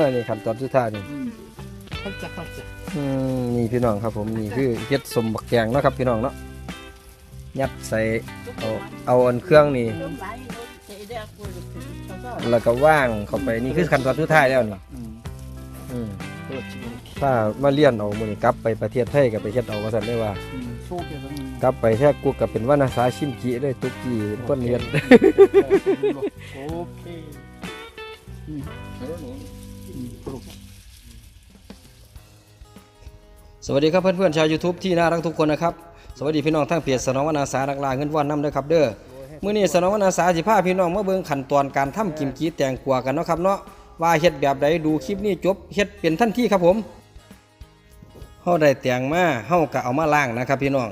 อนี่ขั้นตอนสุดท้ายนี่อืมเข้าใจเข้าใจอืมนี่พี่น้องครับผมนี่คือเฮ็ดสมบักแกงเนาะครับพี่น้องเนาะยัดใส่เอาเอาอันเครื่องนี่แล้วก็ว่างเข้าไปนี่คือขั้นตอนสุดท้ายแล้วนี่อืมอืมเปิดชิมถ้ามาเรียนเอามื้อนี้กลับไปประเทศไทยก็ไปเฮ็ดเอาว่าซั่นได้ว่า อืมสู้เกี่ยวกับกลับไปแท้กูก็เป็นวรรณภาษาชิมจิเลยตุกกี้เป็นคนเรียนโอเคอืมอืมปลุก สวัสดีครับเพื่อนๆชาว YouTube ที่น่ารักทุกคนนะครับ สวัสดีพี่น้องทั้งเพจสนองวนาสานักลาเงินว่านน้ำด้วยครับเด้อมื้อนี้สนองวนาสาสิพาพี่น้องมาเบิ่งขั้นตอนการทำกิมจิแตงกวากันเนาะครับเนาะว่าเฮ็ดแบบใดดูคลิปนี้จบเฮ็ดเป็นทันทีครับผมเฮาได้แตงมาเฮาก็เอามาล้างนะครับ พี่น้อง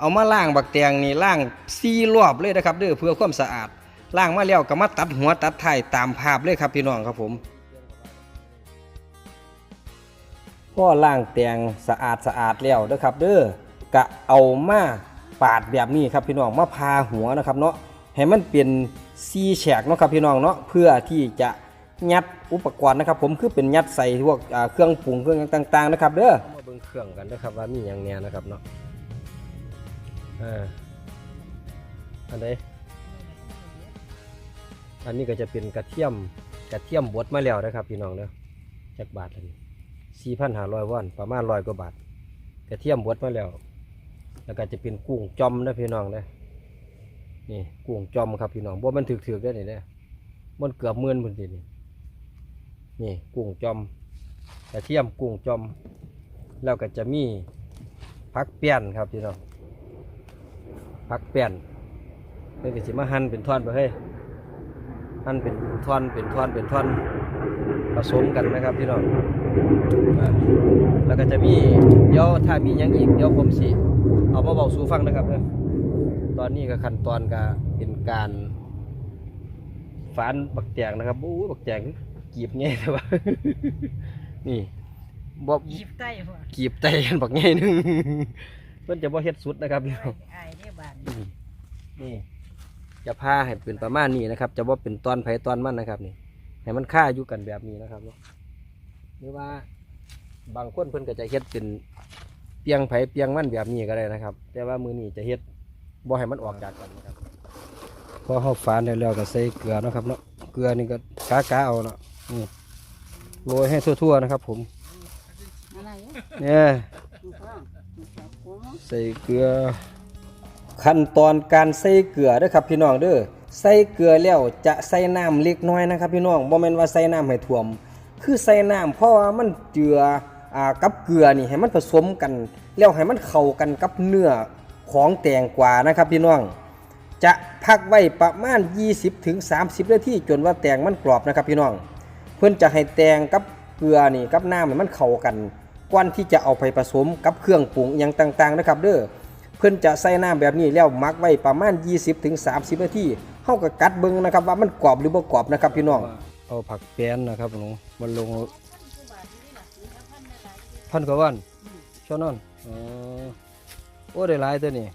เอามาล้างบักแตงนี่ล้าง4รอบเลยนะครับเด้อเพื่อความสะอาดล้างมาแล้วก็มาตัดหัวตัดท้ายตามภาพเลยครับพี่น้องครับผม ก็ล้างแตงสะอาดสะอาดแล้วเด้อครับ เด้อกะเอามาปาดแบบนี้ครับพี่น้องมาพาหัวนะครับเนาะให้มันเป็นซีแฉกเนาะครับพี่น้องเนาะเพื่อที่จะยัดอุปกรณ์นะครับ ผมคือเป็นยัดใส่พวกเครื่องปรุงเครื่องต่าง ๆ นะครับ เด้อมาเบิ่งเครื่องกันนะครับว่ามีอย่างแน่นะครับเนาะอ่าอันใดอันนี้ก็จะเป็นกระเทียมกระเทียมบดมาแล้วนะครับ พี่น้องเด้อจักบาทละนี่ สี่พันห้าร้อยวอน ประมาณร้อยกว่าบาทกระเทียมบดมาแล้ว แล้วก็จะเป็นกุ้งจอมนะพี่น้องนะนี่กุ้งจอมครับพี่น้องบ่มันถือๆได้นี่นะมันเกือบหมื่อนพุ่นทีนี่นี่กุ้งจอมกระเทียมกุ้งจอม แล้วก็จะมีผักเปี้ยนครับพี่น้องผักเปี้ยนเพื่อสิมาหั่นเป็นท่อนไปเฮ้ยหั่นเป็นท่อนเป็นท่อนเป็นท่อนผสมกันนะครับพี่น้อง แล้วก็จะมีเดี๋ยวถ้ามีหยังอีกเดี๋ยวผมสิเอามาบอกสู่ฟังนะครับเด้อตอนนี้ก็ขั้นตอนก็เป็นการฝานบักแตงนะครับอู้บักแตงกีบไงแต่ว่านี่บ่หยิบใต้หัวกีบไตกันบักไงนึงเพิ่นจะบ่เฮ็ดสุดนะครับพี่น้องไอ้เนี่ยบานนี่นี่จะพาให้เป็นประมาณนี้นะครับ จะว่าเป็นตอนไผตอนมันนะครับนี่ให้มันค่าอยู่กันแบบนี้นะครับเนาะ หรือว่าบางคนเพิ่นก็จะเฮ็ดเป็นเปียงไผเปียงมันแบบนี้ก็ได้นะครับ แต่ว่ามือนี้จะเฮ็ดบ่ให้มันออกจากกันนะครับพอเฮาฝานได้แล้วก็ใส่เกลือเนาะครับเนาะเกลือนี่ก็กากาเอาเนาะนี่โรยให้ทั่วๆนะครับ ผมอะไรเนี่ยใส่เกลือ ขั้นตอนการใส่เกลือเด้อครับพี่น้องเด้อใส่เกลือแล้วจะใส่น้ำเล็กน้อยนะครับ พี่น้องบ่แม่นว่าใส่น้ำให้ท่วม คือใส่น้ำเพราะว่ามันเจืออ่ากับเกลือนี่ให้มันผสมกัน แล้วให้มันเข้ากันกับเนื้อของแตงกวานะครับพี่น้อง จะพักไว้ประมาณ 20ถึง30นาทีจนว่าแตงมันกรอบนะครับพี่น้อง เพื่อนจะให้แตงกับเกลือนี่กับน้ำให้มันเข้ากันก่อนที่จะเอาไปผสมกับเครื่องปรุงอย่างต่างๆนะครับเด้อเพื่อนจะใส่น้ำแบบนี้แล้วมักไว้ประมาณ 20ถึง30นาทีเฮาก็กัดเบิ่งนะครับว่ามันกรอบหรือบ่กรอบนะครับพี่น้อง เอาผักแป้นนะครับลงมันลงพันกว่าวันช่วนนอนอ๋อโอ้ได้หลายตัวนี่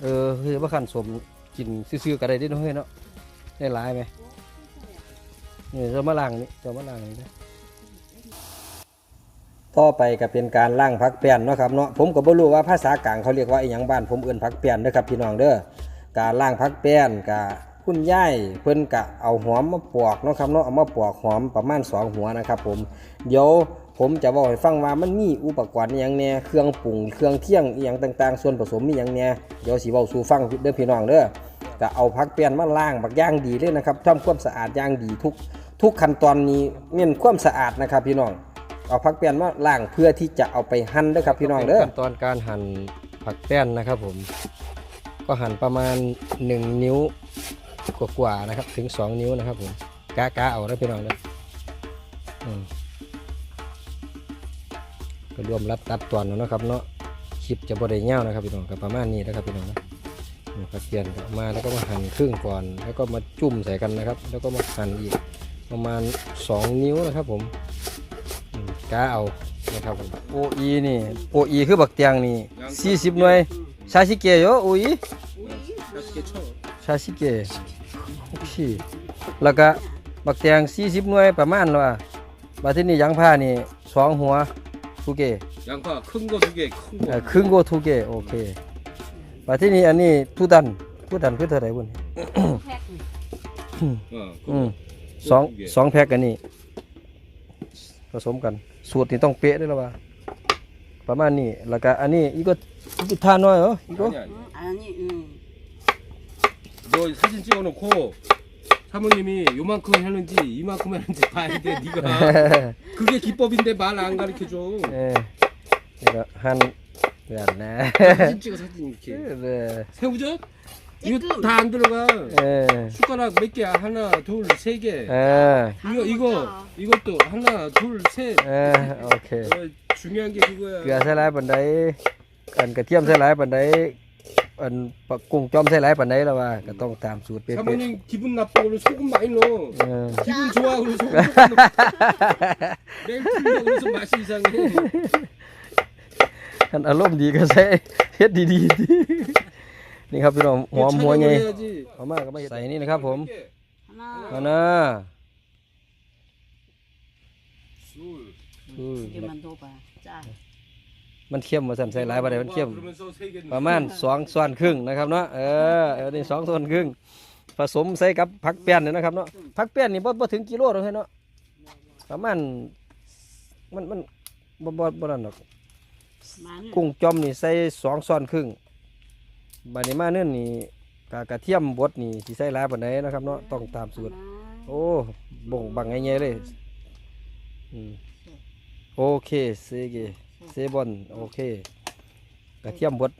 เออคือว่าขันสมกินซื่อๆก็ได้เด้เนาะเฮ้ยเนาะได้หลายไหมนี่จะมาล้างนี่จะมาล้างนี่นะต่อไปก็เป็นการล้างผักแป้นเนาะครับเนาะผมก็บ่รู้ว่าภาษากลางเขาเรียกว่าอีหยังบ้านผมเอิ้นผักแป้นเด้อครับพี่น้องเด้อการล้างผักแป้นกะ คุณยายเพิ่นกะเอาหอมมาปอกเนาะครับเนาะเอามาปอกหอมประมาณสองหัวนะครับผมเดี๋ยวผมจะบอกให้ฟังว่ามันมีอุปกรณ์อหยังแหน่เครื่องปรุงเครื่องเคียงอีหยังต่างๆ ส่วนผสมมีหยังแหน่เดี๋ยวสิเว้าสู่ฟังเด้อพี่น้องเด้อก็เอาผักแป้นมาล้างบักย่างดีเลยนะครับทำความสะอาดย่างดีทุกทุกขั้นตอนนี้เน้นความสะอาดนะครับพี่น้องเอาผักแป้นมาล้างเพื่อที่จะเอาไปหั่นเด้อครับพี่น้องเด้อขั้นตอนการหั่นผักแป้นนะครับผม ก็หั่นประมาณ 1 นิ้ว กว่าๆนะครับ ถึง 2 นิ้วนะครับผมกะกะเอาเด้อพี่น้องเด้ออืมก็รวมรัดตัดตอนแล้วนะครับ เนาะคลิปจะบ่ได้ยาวนะครับพี่น้องก็ประมาณนี้นะครับพี่น้องนะนี่ผักแป้นก็เอามาแล้วก็มาหั่นครึ่งก่อน แล้วก็มาจุ่มใส่กันนะครับ แล้วก็มาหั่นอีกประมาณ 2 นิ้วนะครับ ผมอืมกาเอานะครับผมโออีนี่โออีคือบักเตียงนี่40หน่วยชาชิเกะโยโออีชาชิเกะ โอเคแล้วก็บัก บักแตง40หน่วยประมาณว่าบัดทีนี้ยางผ้านี่สองหัวทุเก 양파 큰 거 두 개, 큰 เอ่อ 거. ครึ่งโกทุเกโอเคบัดทีนี้อันนี้ทุดันทุดันคือเท่าไหร่บุญ แพ็คนี่ 어, อืม 그 สอง 두 개. สองแพ็กอันนี้ ผสมกัน สูตรนี่ต้องเป๊ะด้วยหรอวะประมาณนี้แล้วก็อันนี้อีกก็อีกก็ทานน้อยเหรออีกก็ 아니, 아니. อืมอันนี้อืม 너 사진 찍어놓고 사모님이 요만큼 했는지 이만큼 했는지 봐야 돼, 네가. 그게 기법인데 말 안 가르쳐줘. เออนี่ก็หั่นแบบนะ 사진 찍어, 사진 เอ 이렇게. อ 새우젓? 이거 다 안 들어가. เออ 숟가락 몇 개? 하나, 둘, 세 개. เออ 이거 이거 이것도 하나, 둘, 셋. เออโอเค 어, 중요한 게 เกลือ 그거야. ใส่หลายปานใดอันกระเทียมใส่หลายปานใด อันปลากุ้งจอมใส่หลายปานใดแล้วว่าก็ต้องตามสูตรเป๊ะ 사모님 기분 나쁘고 그러면 소금 많이 넣어. ๆเออ 기분 좋아 그래서 소금 조금 넣어. 매일 풀려 그래서 맛이 이상해. อันอารมณ์ดีก็ใส่เฮ็ดดีๆดินี่ครับพี่น้องหอมหัวใหญ่ 해야지. หอมมากก็ไม่ใส่นี่นะครับผม ห้า เอานะ 술. อืม เดี๋ยวมันโตไปจ้า มันเข้มมาสั่นใส่หลายบาดมันเข้มประมาณสองส่วนครึ่งนะครับเนาะเออเออนี่สองส่วนครึ่งผสมใส่กับผักเปี้ยนนี่นะครับเนาะผักเปี้ยนนี่บ่ถึงกิโลหรอกเนาะประมาณมันมันบ่บ่บ่นั่นหรอกกุ้งจอมนี่ใส่สองส่วนครึ่งบานิมาเนื้อนี่กากระเทียมบดนี่ที่ใส่ลายปานไหนนะครับเนาะต้องตามสูตร โอ้บ่งบังไงเงี้ยเลยอืมโอเคเซเก เซบอนโอเคกระเทียมบด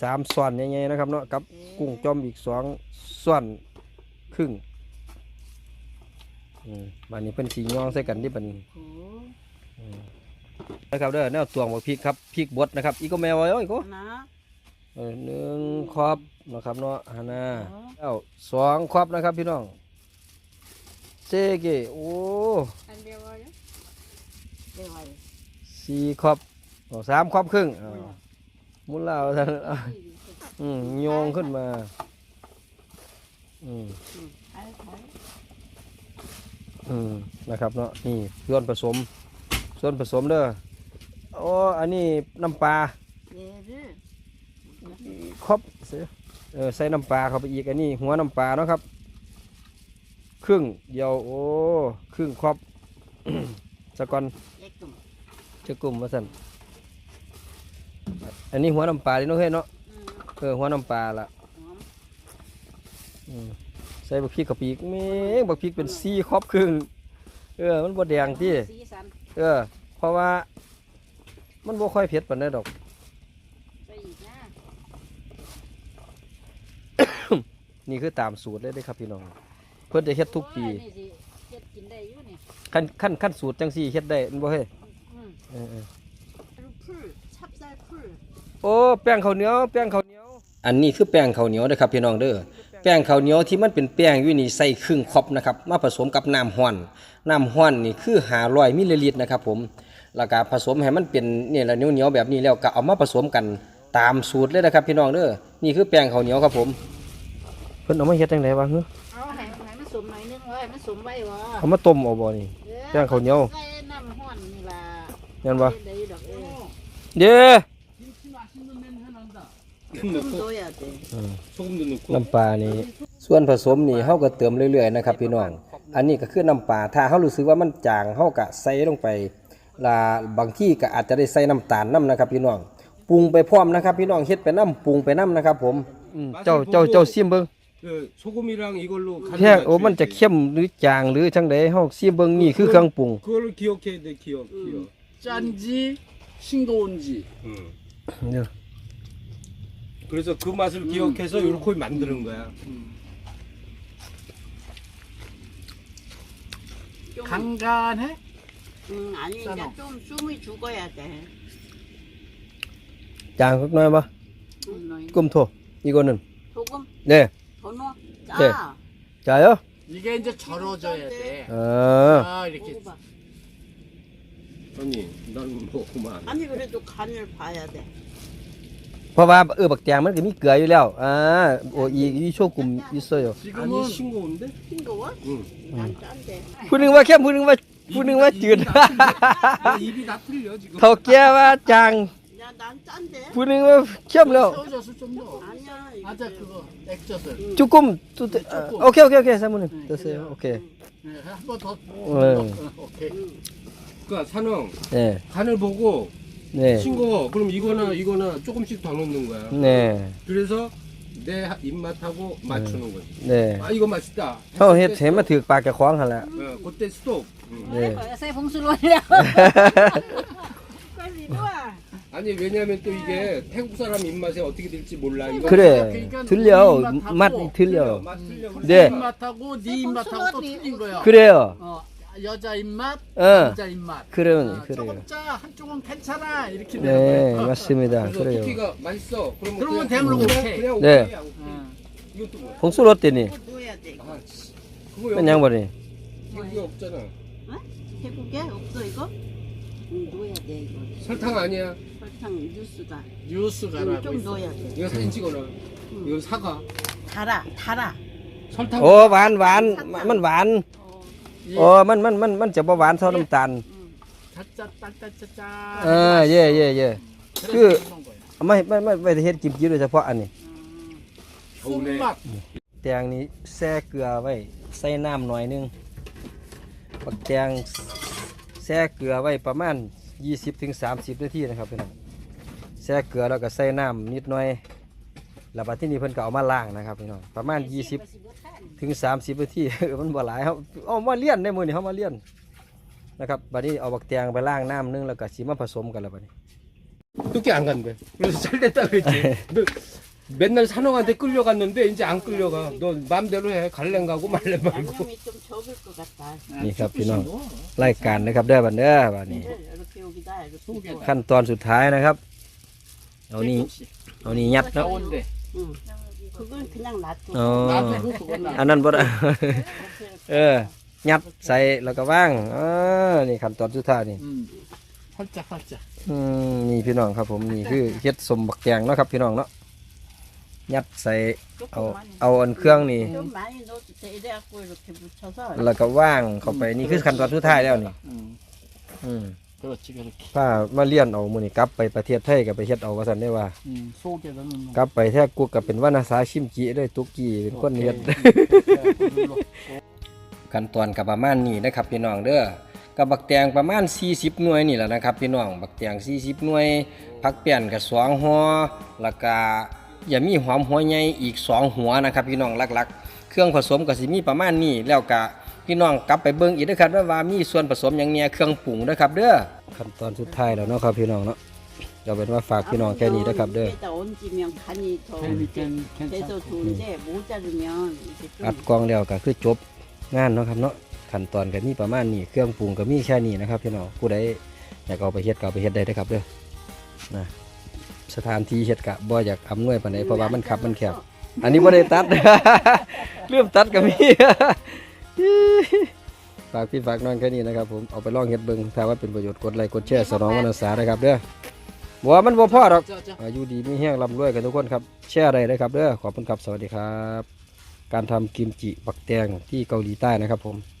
สามส่วนใหญ่ๆนะครับเนาะกับกุ้งจอมอีกสองส่วนครึ่งอืมบัดนี้เพิ่นสีย่องใส่กันที่บัดนี้โอ้นะครับเด้อแนวตวงบักพริกครับพริกบดนะครับ อีกก็แมวไว้อีกก็นะเออหนึ่งครอบนะครับเนาะฮานาแล้วสองครอบนะครับพี่น้องเซเกโอ้อันเดียวไว้เดียวไว้ สี่ครอบโอ้สามครอบครึ่งอ้าวหมุนแล้วท่านอะอืมโยงขึ้นมา อืมอืมนะครับเนาะนี่ส่วนผสม ส่วนผสมเด้อโอ้อันนี้น้ำปลาครบเสียเออใส่น้ำปลาเข้าไปอีกอันนี้หัวน้ำปลาเนาะครับ ครึ่งเดียวโอ้ครึ่งครอบสะก่อน จะกลุ่มมาสั่นอันนี้หัวน้ำปลาดิเนาะเฮ้ยเนาะอืมเออหัวน้ำปลาละหอมอืมใส่บักพริกกับปีกแม่งบักพริกเป็นสี่ครอบครึ่งเออ มันบ่แดงที่สีสันเออ เพราะว่า มันบ่ค่อยเผ็ดปานใดดอกไปอีกนะนี่คือตามสูตรเลยเด้อครับพี่น้อง เพิ่นจะเฮ็ดทุกปีโอ้ยนี่สิเฮ็ดกินได้อยู่นี่ขั้นขั้นขั้นสูตรจังสี่เฮ็ดได้มันบ่เฮ้ย โอ้แป้งข้าวเหนียวแป้งข้าวเหนียว อันนี้คือแป้งข้าวเหนียวนะครับพี่น้องเด้อแป้งข้าวเหนียวที่มันเป็นแป้งอยู่นี่ใส่ครึ่งครบนะครับมาผสมกับน้ำห้อนน้ำห้อนนี่คือ500มิลลิลิตรนะครับผมแล้วก็ผสมให้มันเป็นนี่ละเหนียวๆแบบนี้แล้วก็เอามาผสมกันตามสูตรเลยนะครับพี่น้องเด้อนี่คือแป้งข้าวเหนียวครับผมเพิ่นเอามาเฮ็ดจังไดวะเฮ้อเอาให้ให้มันสมหน่อยนึงเว้ยมันสมไว้วะเอามาต้มเอาบ่นี่เออแป้งข้าวเหนียว ใส่น้ำห้อนนี่ล่ะ นั่นบ่ เฮ็ดได้อยู่ดอกเออ เด้อ 김치 맛있는 냄새 난다. ต้ม 넣고 ตัวอย่าเด้ 소금도 넣고. น้ำปลานี่ส่วนผสมนี่เฮาก็เติมเรื่อยๆนะครับพี่น้อง อันนี้ก็คือน้ำปลาถ้าเฮารู้สึกว่ามันจางเฮาก็ใส่ลงไปลาบางที่ก็อาจจะได้ใส่น้ำตาลน้ำนะครับพี่น้องปรุงไปพร้อมนะครับ พี่น้องเฮ็ดไปน้ำปรุงไปน้ำนะครับผมอืมเจ้าเจ้าเจ้าซิมเบิ่ง 그 소금이랑 이걸로 간을 แท้โอ้ 맞추지. มันจะเข้มหรือจางหรือจังไดเฮาซิมเบิ่งนี่คือเครื่องปรุง 그거를 기억해야 돼 기억 기억. 짠지 싱거운지. 음. 네. 그래서 그 맛을 음. 기억해서 음. 이렇게 만드는 거야. 음. 좀, 간간해? 음, 아니 이제 좀 숨이 죽어야 돼. 짠, 그거 해봐. 꿈토. 이거는. 조금 네. 더 넣어. 짜. 자요? 이게 이제 절어져야 돼. 아, 아, 이렇게 먹어봐. 아니 난 먹고만. 아니 그래도 간을 봐야 돼 เพราะว่าเออบักแตงมันก็มีเกลืออยู่แล้วอ่าโออีอีโชกุมอีโซโย 지금은 아니 싱거운데? 싱거워? 응. 난 짠데. ผู้หนึงว่าเข้มผู้หนึงว่าผู้หนึงว่าจืด 아, 입이 다 틀려 지금. เท่าแก่ว่าจาง 야, 난 짠데. ผู้หนึงว่าเข้มแล้ว 새우젓을 좀 넣어 아니야. 이거 아자 그거 액젓을จุกุมตุเตเอ่อโอเคโอเคโอเคสามหนึงเตเซโอเค 네, 한 번 더 네. 오케이 그러니까 산왕 เน่ 간을 보고 เน่ 싱거워. 그럼 이거나 이거나 조금씩 더 넣는 거야. เน่ 그래서 내 입맛하고 맞추는 거지. เน่ 아 이거 맛있다. เฮาเฮ็ดให้มาถือปากแกของหั่นแหละ 어, 그때 스톱. 응. 네.ใส่ผงชูรสแล้ว 빨리 와. 아니 왜냐면 또 이게 태국 사람 입맛에 어떻게 될지 몰라. 이거 그래 그러니까 틀려 입맛하고 맛이 틀려 맛 틀려. 네. 입맛하고 네 입맛하고 또 틀린 거야 그래요 어, 여자 입맛 어 남자 입맛 그래요 어, 그래요 조금 짜 한쪽은 괜찮아 이렇게 되는 네 거야 맞습니다 그래서 그래요 토끼가 맛있어. 그러면 그러면 그냥 대물로 그냥, 오케이. 그냥 네. 오케이야, 오케이. 응. 이건 또 뭐야? 홍수로 어때니 이거 넣어야 돼. 이거. 아, 씨. 그거 맨 여기 양반이 태국에 없잖아. 태국에 없어 이거? 응, 넣어야 돼 이거. 설탕 아니야. 설탕 뉴스다. 뉴스 응, 가라고 좀 있어. 넣어야 돼. 이거 사진 찍어놔. 이거 사과. 달아, 달아. 설탕. โอ้หวานหวานมันหวาน เออมันมันมันมันจะบ่หวานเท่าน้ำตาลชัาเออเย่เย่เย่คือไม่ไม่ไม่ไม่เฮ็ดกิมจิโดยเฉพาะอันนี้สูงมากแตงนี้แซ่เกลือไว้ใส่น้ำหน่อยนึงปักแตงแซ่เกลือไว้ประมาณ 20-30 นาทีนะครับพี่น้องแซ่เกลือแล้วก็ใส่น้ำนิดหน่อย แล้วบัดที่นี้เพิ่นก็เอามาล้างนะครับพี่น้องประมาณ 20 ถึง 30 นาที มันบ่หลายครับเอามาเลี้ยนในมือนี่เขามาเลี้ยนนะครับบัดนี้เอาบักแตงไปล้างน้ำนึงแล้วก็สิมาผสมกันแล้วบัดนี้ 토끼 안 간대. 그래서 잘 됐다 그랬지. 너 맨날 산호한테 끌려갔는데 이제 안 끌려가. 너 마음대로 해. 갈래 가고 말래 말고. 양념이 좀 적을 것 같다. 니 갑, 조금씩 비놈. 넣어. รายการนะครับเด้อบัดเด้อบัดนี้ 이렇게 여기다 이렇게. 속에다. 넣어. ขั้นตอนสุดท้ายนะครับเอานี่ 조금씩. เอานี่ยัดเนาะ 가운데 응. 그건 그냥 놔둬. อ๋อ 놔두고 그건 อัน 놔 นั้นบ่ได้ 이렇게 이렇게. เออยัดใส่แล้วก็ว่างอ่านี่ขั้นตอนสุดท้ายนี่ 음. 살짝 살짝 อืมนี่พี่น้องครับผมนี่คือเฮ็ดสมบักแตงเนาะครับพี่น้องเนาะยัดใส่เอา 조금 많이. เอาอันเครื่องนี่ 좀 많이 넣어도 돼. 이래갖고 이렇게 묻혀서. แล้วก็ว่างเข้าไปนี่คือขั้นตอนสุดท้ายแล้วนี่ 음. อืม 그렇 ถ้ามาเลี้ยนเอามือนี่กลับไปประเทศไทยกับไปเฮ็ดเอาว่าสันได้ว่ากัลับไปแท้กูกับเป็นว่านาซาชิมจีด้วยตุกกีเป็นคนเฮ็ด ขั้นตอนกับประมาณนี้นะครับพี่น้องเด้อกับบักแตงประมาณ 40 หน่วยนี่แหละนะครับพี่น้องบักแตง40 หน่วยพักเปลี่ยนกับสองหัวแล้วก็อย่ามีหอมหัวใหญ่อีก 2 หัวนะครับพี่น้องหลักๆ เครื่องผสมกับสิมีประมาณนี้แล้วก็ พี่น้องกลับไปเบิ้งอีกนะครับว่ามีส่วนผสมอย่างเนี้ยเครื่องปรุงนะครับเด้อขั้นตอนสุดท้ายแล้วเนาะครับพี่น้องเนาะเราเป็นว่าฝากพี่น้องแค่นี้นะครับเด้อ อัดกองเรียวก็คือจบงานเนาะครับเนาะขั้นตอนก็มีประมาณนี้เครื่องปรุงก็มีแค่นี้นะครับพี่น้องผู้ใดอยากเอาไปเฮ็ดก็เอาไปเฮ็ดได้นะครับเด้อนะสถานที่เฮ็ดกะบ่อยากอำนวยปานใดเพราะว่ามันขับมันแคบอันนี้บ่ได้ตัด เรื่องตัดก็มี ฝากพี่ฝากน้องแค่นี้นะครับผมเอาไปลองเฮ็ดเบิ่งถ้าว่าเป็นประโยชน์กดไลค์กดแชร์สนองวรรณสานะครับเด้อบ่ว่ามันบ่พอดอก짜자อายุดีมีแห้งร่ำรวยกันทุกคนครับ แชร์ได้เลยครับเด้อขอบคุณครับสวัสดีครับ การทำกิมจิบักแตงที่เกาหลีใต้นะครับผม